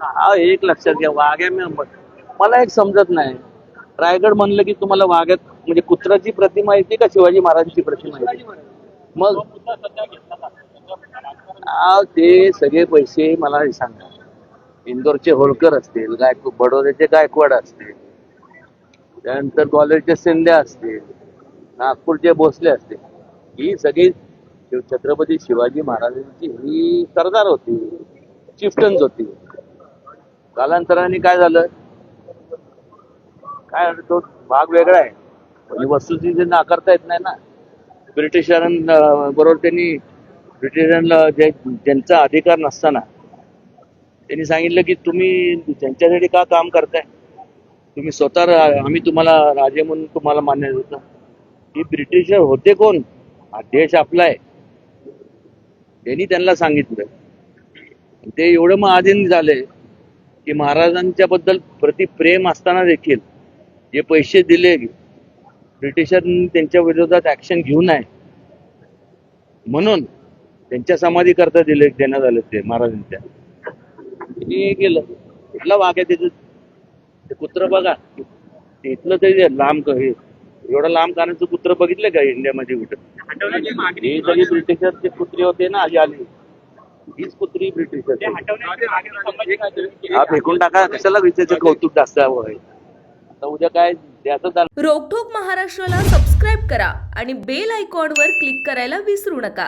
हा एक लक्षात घ्या वाघ्या मी- मला एक समजत नाही. रायगड म्हणलं की तुम्हाला वाघ्यात म्हणजे कुत्राची प्रतिमा येते का शिवाजी महाराजांची प्रतिमा येते मग? ते सगळे पैसे मला सांगा. इंदोरचे होळकर असतील गायक बडोद्याचे गायकवाड असतील त्यानंतर कॉलेजचे शिंदे असतील नागपूरचे भोसले असतील. ही सगळी छत्रपती शिवाजी महाराजांची ही सरदार होती चिफ्टन्स होती. कालांतराने काय झालं? काय झालं, तो भाग वेगळा आहे. म्हणजे वस्तुस्थिती नाकारता येत नाही ना ब्रिटिशां बरोबर त्यांनी ब्रिटिशांना जे ज्यांचा अधिकार नसताना त्यांनी सांगितलं की तुम्ही त्यांच्यासाठी का काम करताय? तुम्ही स्वतः आम्ही तुम्हाला राजे म्हणून तुम्हाला मान्य देतो की ब्रिटिशर होते कोण? हा देश आपला आहे. त्यांनी त्यांना सांगितलं. ते एवढं मग आधीन झाले की महाराजांच्या बद्दल प्रति प्रेम असताना देखील जे पैसे दिले ब्रिटिशांनी त्यांच्या विरोधात ऍक्शन घेऊ नये म्हणून त्यांच्या समाधी करता दिले देण्यात आले ते महाराजांच्या. हे केलं. कुठला वाघ आहे त्याचं ते कुत्र बघा. ते इथलं तरी लांब हे एवढं लांब कानाचं कुत्र बघितलं का इंडियामध्ये कुठं? हे सगळे ब्रिटिशरचे कुत्रे होते ना आधी आली. हीच कुत्री. हा फेकून टाका कशाला विचारायचं कौतुक जास्त हवं आहे आता उद्या काय द्याचं रोकठोक महाराष्ट्राला सबस्क्राईब करा आणि बेल आयकॉनवर क्लिक करायला विसरू नका.